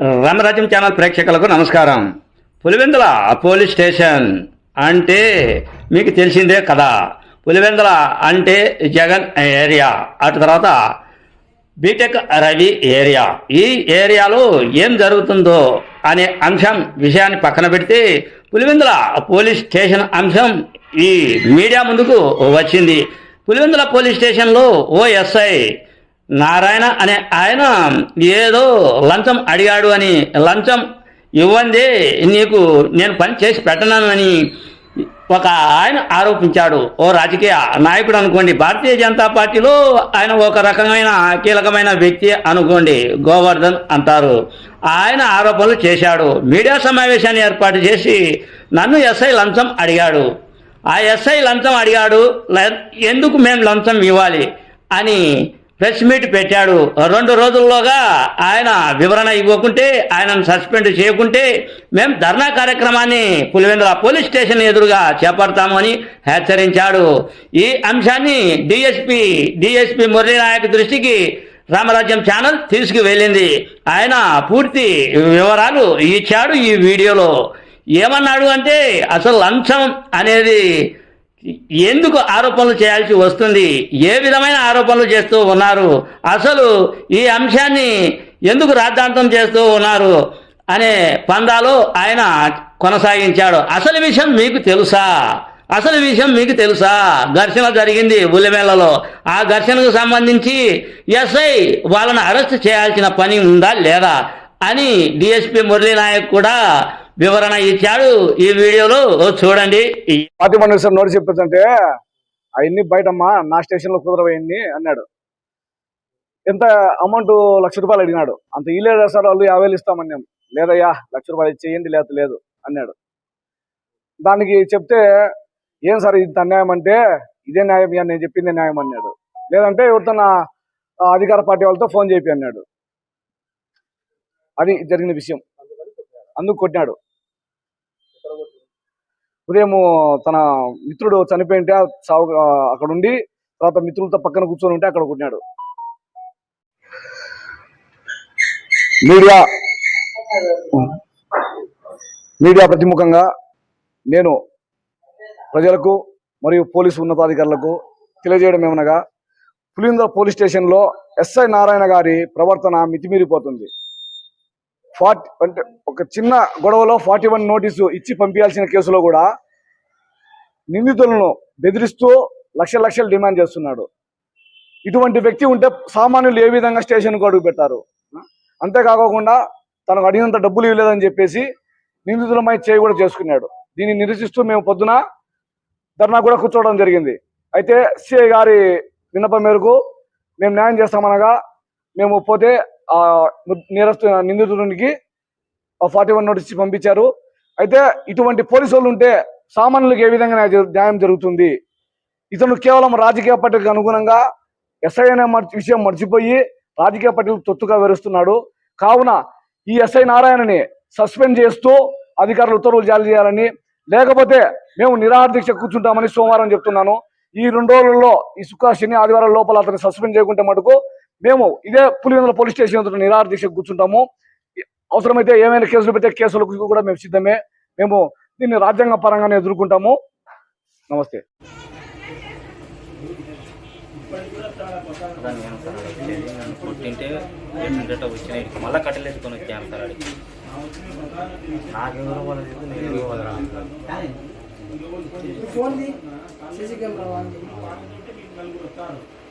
రామరాజ్యం channel ప్రేక్షకులకు నమస్కారం. Pulivendula police station అంటే మీకు తెలిసిందే కదా. పులివెందుల అంటే జగన్ ఏరియా అటు తర్వాత బీటెక్ రవి ఏరియా. ఈ ఏరియాలో ఏం జరుగుతుందో అనే అంశం విషయాన్ని పక్కన పెడితే పులివెందుల పోలీస్ స్టేషన్ అంశం ఈ మీడియా ముందుకు వచ్చింది. పులివెందుల పోలీస్ స్టేషన్లో ఓ ఎస్ఐ నారాయణ అనే ఆయన ఏదో లంచం అడిగాడు అని లంచం ఇవ్వండి నీకు నేను పని చేసి పెట్టనని ఒక ఆయన ఆరోపించాడు. ఓ రాజకీయ నాయకుడు అనుకోండి భారతీయ జనతా పార్టీలో ఆయన ఒక రకమైన కీలకమైన వ్యక్తి అనుకోండి గోవర్ధన్ అంటారు. ఆయన ఆరోపణలు చేశాడు. మీడియా సమావేశాన్ని ఏర్పాటు చేసి నన్ను ఎస్ఐ లంచం అడిగాడు. ఆ ఎస్ఐ లంచం అడిగాడు ఎందుకు మేము లంచం ఇవ్వాలి? అని ప్రెస్ మీట్ పెట్టాడు. రెండు రోజుల్లోగా ఆయన వివరణ ఇవ్వకుంటే ఆయనను సస్పెండ్ చేయకుంటే మేము ధర్నా కార్యక్రమాన్ని పులివెందుల పోలీస్ స్టేషన్ ఎదురుగా చేపడతామని హెచ్చరించాడు. ఈ అంశాన్ని డిఎస్పి డిఎస్పి మురళీనాయక్ దృష్టికి రామరాజ్యం ఛానల్ తీసుకువెళ్ళింది. ఆయన పూర్తి వివరాలు ఇచ్చాడు ఈ వీడియోలో. ఏమన్నాడు అంటే అసలు లంచం అనేది ఎందుకు ఆరోపణలు చేయాల్సి వస్తుంది? ఏ విధమైన ఆరోపణలు చేస్తూ ఉన్నారు? అసలు ఈ అంశాన్ని ఎందుకు రాద్ధాంతం చేస్తూ ఉన్నారు? అనే పందాలో ఆయన కొనసాగించాడు. అసలు విషయం మీకు తెలుసా? అసలు విషయం మీకు తెలుసా? ఘర్షణ జరిగింది ఉల్లెమేళలో ఆ ఘర్షణకు సంబంధించి ఎస్ఐ వాళ్ళని అరెస్ట్ చేయాల్సిన పని ఉందా లేదా? అని డిఎస్పి మురళీనాయక్ కూడా వివరణ ఇచ్చాడు ఈ వీడియోలో. చూడండి. పార్టీ మండలి సార్ నోటి చెప్పొచ్చంటే అవన్నీ బయటమ్మా నా స్టేషన్లో కుదరవయ్యింది అన్నాడు. ఎంత అమౌంట్ లక్ష రూపాయలు అడిగినాడు. అంత ఇల్లేదా సార్ వాళ్ళు యాభై వేలు ఇస్తామన్నాం. లేదయ్యా లక్ష రూపాయలు ఇచ్చేయండి లేదా లేదు అన్నాడు. దానికి చెప్తే ఏం సార్ ఇంత అన్యాయం అంటే ఇదే న్యాయం ఇయ్య, నేను చెప్పిందే న్యాయం అన్నాడు. లేదంటే ఎవరితో నా అధికార పార్టీ వాళ్ళతో ఫోన్ చేపి అన్నాడు. అది జరిగిన విషయం. అందుకు కొట్టినాడు. ఉదయం తన మిత్రుడు చనిపోయింటే ఆ సావు అక్కడ ఉండి తర్వాత మిత్రులతో పక్కన కూర్చొని ఉంటే అక్కడ కొట్టినాడు. మీడియా మీడియా ప్రతిముఖంగా నేను ప్రజలకు మరియు పోలీసు ఉన్నతాధికారులకు తెలియజేయడం ఏమనగా పులిందర పోలీస్ స్టేషన్లో ఎస్ఐ నారాయణ గారి ప్రవర్తన మితిమీరిపోతుంది. ఫార్టీ అంటే ఒక చిన్న గొడవలో ఫార్టీ వన్ నోటీసు ఇచ్చి పంపించాల్సిన కేసులో కూడా నిందితులను బెదిరిస్తూ లక్ష లక్షలు డిమాండ్ చేస్తున్నాడు. ఇటువంటి వ్యక్తి ఉంటే సామాన్యులు ఏ విధంగా స్టేషన్కు అడుగు పెట్టారు? అంతేకాకుండా తనకు అడిగినంత డబ్బులు ఇవ్వలేదని చెప్పేసి నిందితులమై చేయి కూడా చేసుకున్నాడు. దీన్ని నిరసిస్తూ మేము పొద్దున ధర్నా కూడా కూర్చోవడం జరిగింది. అయితే సిఐ గారి విన్నపం మేరకు మేము న్యాయం చేస్తామనగా మేము పోతే నేరస్తు నిందితుడికి ఫార్టీ వన్ నోటీస్ పంపించారు. అయితే ఇటువంటి పోలీసు వాళ్ళు ఉంటే సామాన్యులకు ఏ విధంగా జరు- న్యాయం జరుగుతుంది? ఇతను కేవలం రాజకీయ పార్టీలకు అనుగుణంగా ఎస్ఐ అనే మర్చి- విషయం మర్చిపోయి రాజకీయ పార్టీలకు తొత్తుగా వివరిస్తున్నాడు కావున ఈ ఎస్ఐ నారాయణని సస్పెండ్ చేస్తూ అధికారులు ఉత్తర్వులు జారీ చేయాలని లేకపోతే మేము నిరాహార దీక్ష కూర్చుంటామని సోమవారం చెప్తున్నాను. ఈ రెండు రోజుల్లో ఈ శుక్ర శని ఆదివారం లోపల అతన్ని సస్పెండ్ చేయకుంటే మటుకు మేము ఇదే పులివెందుల పోలీస్ స్టేషన్ ఎదుట నిరాహార దీక్ష కూర్చుంటాము. అవసరమైతే ఏమైనా కేసులు పెట్టే కేసులకు కూడా మేము సిద్ధమే. మేము దీన్ని రాజ్యాంగ పరంగానే ఎదుర్కొంటాము. నమస్తే. వచ్చినాయి? మళ్ళీ వచ్చాను సార్ అడిగి నాకెవరో వాళ్ళు నేను సీసీ కెమెరా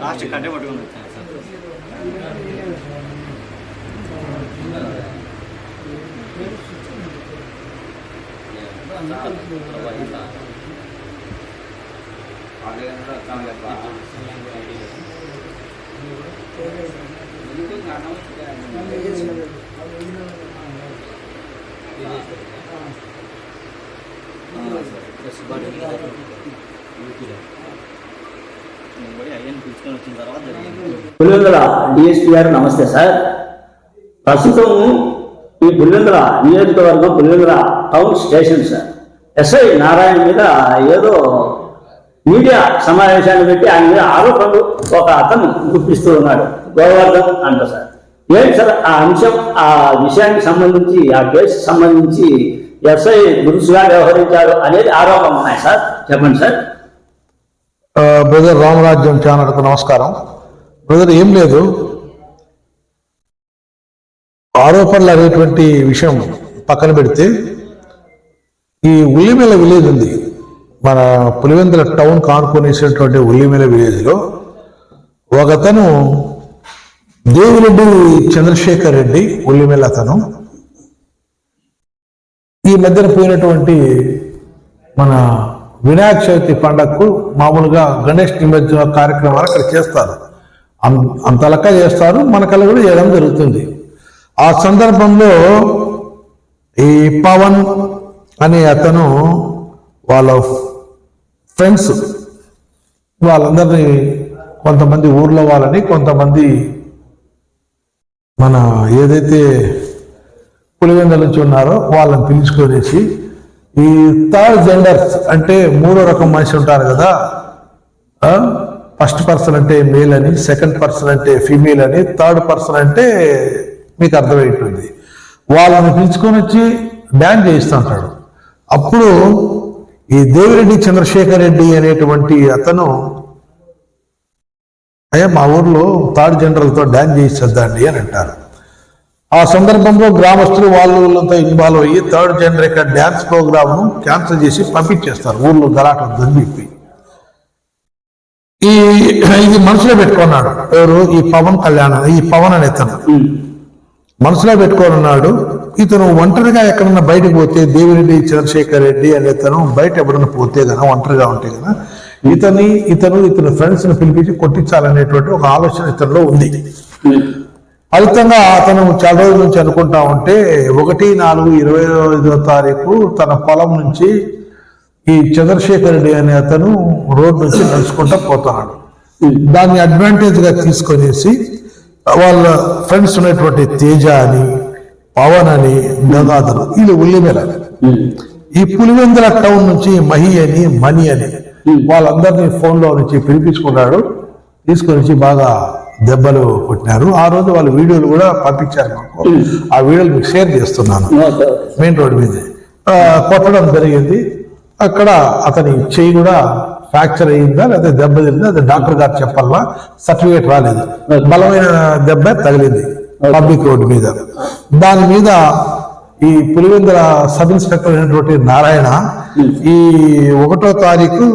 లాస్ట్ కట్టే పట్టుకొని వచ్చాను సార్ ప్లస్ బాడీ నేను పోయి అయ్యని పిలుచుకొని వచ్చిన తర్వాత జరిగింది పులివెందుల డిఎస్పీ గారు నమస్తే సార్ ప్రస్తుతం ఈ పులివెందుల నియోజకవర్గం Pulivendula town station sir. SI Narayana మీద ఏదో మీడియా సమావేశాన్ని పెట్టి ఆయన మీద ఆరోపణలు ఒక అతను గుర్తిస్తూ ఉన్నాడు. గోవర్ధన్ అంట సార్. ఏంటి సార్? ఆ అంశం ఆ విషయానికి సంబంధించి ఆ కేసు సంబంధించి ఎస్ఐ దురుసుగా వ్యవహరించారు అనేది ఆరోపణలు ఉన్నాయి సార్. చెప్పండి సార్. బ్రదర్ రామరాజ్యం ఛానల్కు నమస్కారం. బ్రదర్ ఏం లేదు. ఆరోపణలు అనేటువంటి విషయం పక్కన పెడితే ఈ ఉల్లిమెల విలేజ్ ఉంది. మన పులివెందుల టౌన్ కానుకొనేసినటువంటి ఉల్లిమెల విలేజ్లో ఒకతను దేవిరెడ్డి చంద్రశేఖర్ రెడ్డి ఉల్లిమెల అతను. ఈ మధ్యన పోయినటువంటి మన వినాయక చవితి పండగకు మామూలుగా గణేష్ నిమజ్జన కార్యక్రమాలు అక్కడ చేస్తారు. అం- అంతలకా చేస్తారు. మనకల్లా కూడా చేయడం జరుగుతుంది. ఆ సందర్భంలో ఈ పవన్ అనే అతను వాళ్ళ ఫ్రెండ్స్ వాళ్ళందరినీ కొంతమంది ఊర్లో వాళ్ళని కొంతమంది మన ఏదైతే పులివెందల నుంచి ఉన్నారో వాళ్ళని పిలుచుకొనేసి ఈ థర్డ్ జెండర్స్ అంటే మూడో రకం మనిషి ఉంటారు కదా ఫస్ట్ పర్సన్ అంటే మేల్ అని సెకండ్ పర్సన్ అంటే ఫీమేల్ అని థర్డ్ పర్సన్ అంటే మీకు అర్థమైంటుంది వాళ్ళని పిలుచుకొని వచ్చి బ్యాన్ చేయిస్తుంటాడు అప్పుడు ఈ దేవిరెడ్డి చంద్రశేఖర్ రెడ్డి అనేటువంటి అతను అయ్యా మా ఊర్లో థర్డ్ జనరల్తో డ్యాన్స్ చేయిస్తుందండి అని అంటారు. ఆ సందర్భంలో గ్రామస్తులు వాళ్ళ ఊళ్ళంతా ఇన్వాల్వ్ అయ్యి థర్డ్ జనరేటర్ డ్యాన్స్ ప్రోగ్రామ్ను క్యాన్సిల్ చేసి పంపించేస్తారు. ఊర్లో గలాట వద్దని చెప్పి ఈ ఇది మనసులో పెట్టుకున్నాడు. ఎవరు? ఈ పవన్ కళ్యాణ్ ఈ పవన్ అనే మనసులో పెట్టుకొని ఉన్నాడు ఇతను ఒంటరిగా ఎక్కడన్నా బయటకు పోతే దేవిరెడ్డి చంద్రశేఖర్ రెడ్డి అనే ఇతను బయట ఎప్పుడన్నా పోతే కదా ఒంటరిగా ఉంటే కదా ఇతని ఇతను ఇతని ఫ్రెండ్స్ని పిలిపించి కొట్టించాలనేటువంటి ఒక ఆలోచన ఇతనిలో ఉంది. ఫలితంగా అతను చాలా రోజుల నుంచి అనుకుంటా ఉంటే ఒకటి నాలుగు ఇరవై ఐదో తారీఖు తన పొలం నుంచి ఈ చంద్రశేఖర్ రెడ్డి అనే అతను రోడ్ నుంచి నడుచుకుంటా పోతున్నాడు. దాన్ని అడ్వాంటేజ్గా తీసుకొనేసి వాళ్ళ ఫ్రెండ్స్ ఉన్నటువంటి తేజ అని పవన్ అని గంగాధర్ వీళ్ళు ఉల్లిమెల ఈ పులివెందుల టౌన్ నుంచి మహి అని మణి అని వాళ్ళందరినీ ఫోన్లో నుంచి పిలిపించుకున్నాడు. తీసుకొని వచ్చి బాగా దెబ్బలు కొట్టినారు. ఆ రోజు వాళ్ళ వీడియోలు కూడా పంపించారు మాకు. ఆ వీడియోలు మీకు షేర్ చేస్తున్నాను. మెయిన్ రోడ్ మీద. కొట్టడం జరిగింది. అక్కడ అతని చెయ్యి కూడా ఫ్రాక్చర్ అయ్యిందా లేదా దెబ్బ తిందా అది డాక్టర్ గారు చెప్పాలా? సర్టిఫికేట్ రాలేదు. బలమైన దెబ్బ తగిలింది పబ్లిక్ రోడ్ మీద. దాని మీద ఈ పులివెందుల సబ్ ఇన్స్పెక్టర్ అయినటువంటి నారాయణ ఈ ఒకటో తారీఖు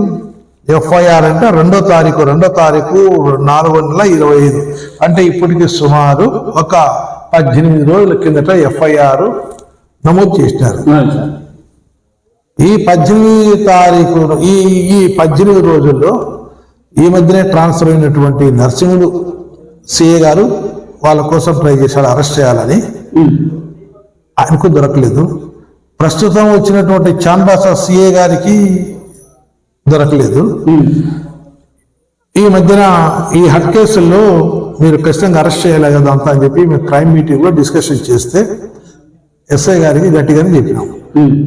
ఎఫ్ఐఆర్ అంటే రెండో తారీఖు రెండో తారీఖు నాలుగు వందల ఇరవై ఐదు. అంటే ఇప్పటికి సుమారు ఒక పద్దెనిమిది రోజుల కిందట ఎఫ్ఐఆర్ నమోదు చేసినారు. ఈ పద్దెనిమిది తారీఖు ఈ ఈ పద్దెనిమిది రోజుల్లో ఈ మధ్యనే ట్రాన్స్ఫర్ అయినటువంటి నర్సింహులు సిఏ గారు వాళ్ళ కోసం ట్రై చేశాడు అరెస్ట్ చేయాలని. ఆయనకు దొరకలేదు. ప్రస్తుతం వచ్చినటువంటి చాంబాసా సిఏ గారికి దొరకలేదు. ఈ మధ్యన ఈ హట్ కేసుల్లో మీరు ఖచ్చితంగా అరెస్ట్ చేయాలి కదా అంతా అని చెప్పి మేము క్రైమ్ మీటింగ్లో డిస్కషన్ చేస్తే ఎస్ఐ గారికి గట్టిగానే చెప్పినాం.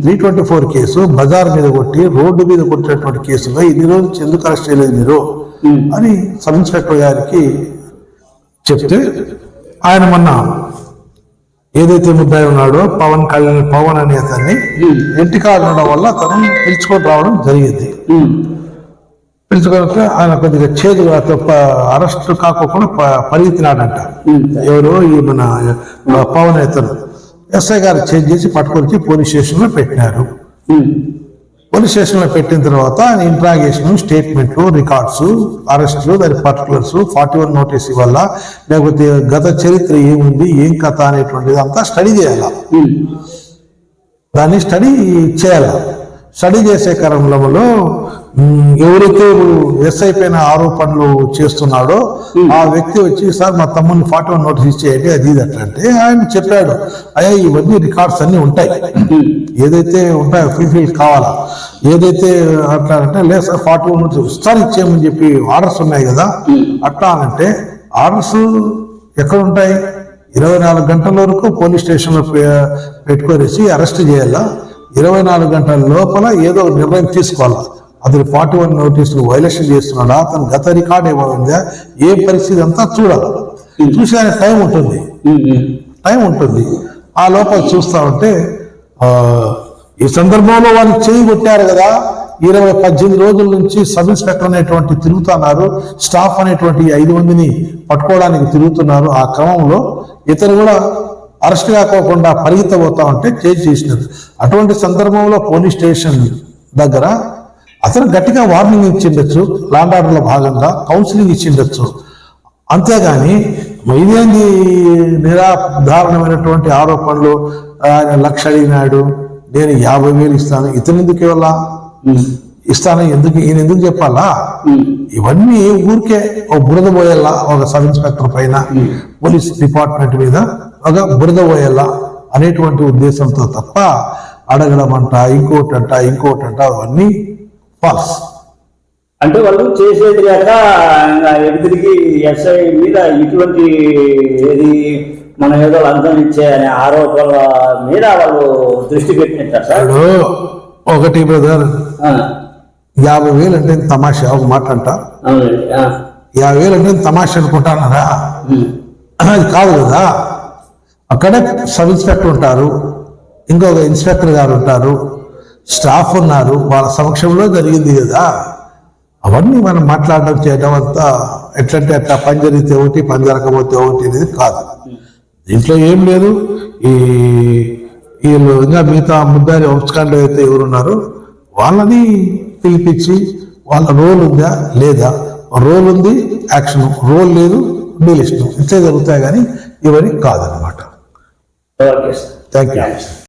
త్రీ ట్వంటీ ఫోర్ కేసు బజార్ మీద కొట్టి రోడ్డు మీద కొట్టినటువంటి కేసులో ఇన్ని రోజులు ఎందుకు అరెస్ట్ చేయలేదు మీరు? అని సబ్ ఇన్స్పెక్టర్ గారికి చెప్తే ఆయన మొన్న ఏదైతే ముద్దాయి ఉన్నాడో పవన్ కళ్యాణ్ పవన్ అనే అతన్ని ఇంటికాడ ఉండడం వల్ల తను పిలుచుకొని రావడం జరిగింది. పిలుచుకొని ఆయన కొద్దిగా తప్ప అరెస్ట్ కాకోకుండా ప- పరిగెత్తినాడంట. ఎవరు ఈ మన పవన్ అతను. ఎస్ఐ గారు చేంజ్ చేసి పట్టుకొని పోలీస్ స్టేషన్లో పెట్టినారు పోలీస్ స్టేషన్లో పెట్టిన తర్వాత ఆయన ఇంట్రాగేషన్ స్టేట్మెంట్లు రికార్డ్స్ అరెస్టులు దాని పర్టికులర్స్ ఫార్టీ వన్ నోటీస్ ఇవ్వాలా? లేకపోతే గత చరిత్ర ఏముంది ఏం కథ అనేటువంటిది అంతా స్టడీ చేయాలా? దాన్ని స్టడీ చేయాలి? స్టడీ చేసే క్రమంలో ఎవరైతే ఎస్ఐ పైన ఆరోపణలు చేస్తున్నాడో ఆ వ్యక్తి వచ్చి సార్ మా తమ్ముని ఫార్టీ వన్ నోటీస్ ఇచ్చేయండి అది ఇది అట్లా అంటే ఆయన చెప్పాడు అయ్యా ఇవన్నీ రికార్డ్స్ అన్ని ఉంటాయి. ఏదైతే ఉంటాయో ఫుల్ఫిల్ కావాలా? ఏదైతే అట్లా అంటే లేదు సార్ ఫార్టీ వన్ నోటీస్ ఇస్తారు ఇచ్చేయమని చెప్పి ఆర్డర్స్ ఉన్నాయి కదా అట్లా అనంటే ఆర్డర్స్ ఎక్కడ ఉంటాయి? ఇరవై నాలుగు గంటల వరకు పోలీస్ స్టేషన్లో పె- పెట్టుకొనేసి అరెస్ట్ చేయాలా? ఇరవై నాలుగు గంటల లోపల ఏదో ఒక నిర్ణయం తీసుకోవాలా. అతను ఫార్టీ వన్ నోటీస్ వైలేషన్ చేస్తున్నాడా? అతను గత రికార్డ్ ఏమైందా ఏ పరిస్థితి అంతా చూడాలి. చూసి టైం ఉంటుంది. టైం ఉంటుంది. ఆ లోపల చూస్తా ఉంటే ఈ సందర్భంలో వాళ్ళు చేయి కొట్టారు కదా. ఇరవై పద్దెనిమిది రోజుల నుంచి సబ్ ఇన్స్పెక్టర్ అనేటువంటి తిరుగుతున్నారు. స్టాఫ్ అనేటువంటి ఐదు మందిని పట్టుకోవడానికి తిరుగుతున్నారు. ఆ క్రమంలో ఇతను కూడా అరెస్ట్ కాకోకుండా పరిగెత్తబోతా ఉంటే చేసి చేసినారు. అటువంటి సందర్భంలో పోలీస్ స్టేషన్ దగ్గర అతను గట్టిగా వార్నింగ్ ఇచ్చిండొచ్చు లాండ్ ఆర్డర్లో భాగంగా కౌన్సిలింగ్ ఇచ్చిండొచ్చు. అంతేగాని ఇదేంది నిరాధారణమైనటువంటి ఆరోపణలు ఆయన లక్ష అడిగినాడు నేను యాభై వేలు ఇస్తాను ఇతను ఎందుకు ఇవ్వాలా? ఇస్తాను ఎందుకు ఈయన ఎందుకు చెప్పాలా? ఇవన్నీ ఊరికే ఒక బురద పోయేలా ఒక సబ్ ఇన్స్పెక్టర్ పైన పోలీస్ డిపార్ట్మెంట్ మీద ఒక బురద పోయేలా అనేటువంటి ఉద్దేశంతో తప్ప అడగడం అంట ఇంకోటి అంట ఇంకోటి అంట అవన్నీ ఫాల్స్ అంటే వాళ్ళు చేసేది లేక ఇంకా ఎదురికి ఎస్ఐ మీద ఇటువంటి ఏది మనం ఏదో లంచం ఇచ్చే అనే ఆరోపణల మీద వాళ్ళు దృష్టి పెట్టినట్ట సార్? ఒకటి బ్రదర్ యాభై వేలు అంటే తమాషా ఒక మాట అంట. యాభై వేలు అంటే తమాషా అనుకుంటానరా అది కాదు కదా. అక్కడే సబ్ ఇన్స్పెక్టర్ ఉంటారు ఇంకొక ఇన్స్పెక్టర్ గారు ఉంటారు స్టాఫ్ ఉన్నారు వాళ్ళ సమక్షంలో జరిగింది కదా. అవన్నీ మనం మాట్లాడడం చేయడం అంతా ఎట్లంటే అట్లా పని జరిగితే ఒకటి పని జరగకపోతే ఒకటి అనేది కాదు. దీంట్లో ఏం లేదు. ఈ వీళ్ళు ఇంకా మిగతా ముద్దారి వంశకాండ అయితే ఎవరున్నారో వాళ్ళని పిలిపించి వాళ్ళ రోల్ ఉందా లేదా? రోల్ ఉంది యాక్షన్. రోల్ లేదు డీలిషన్. ఇంతే జరుగుతాయి కానీ ఇవన్నీ కాదనమాట. August. Thank you.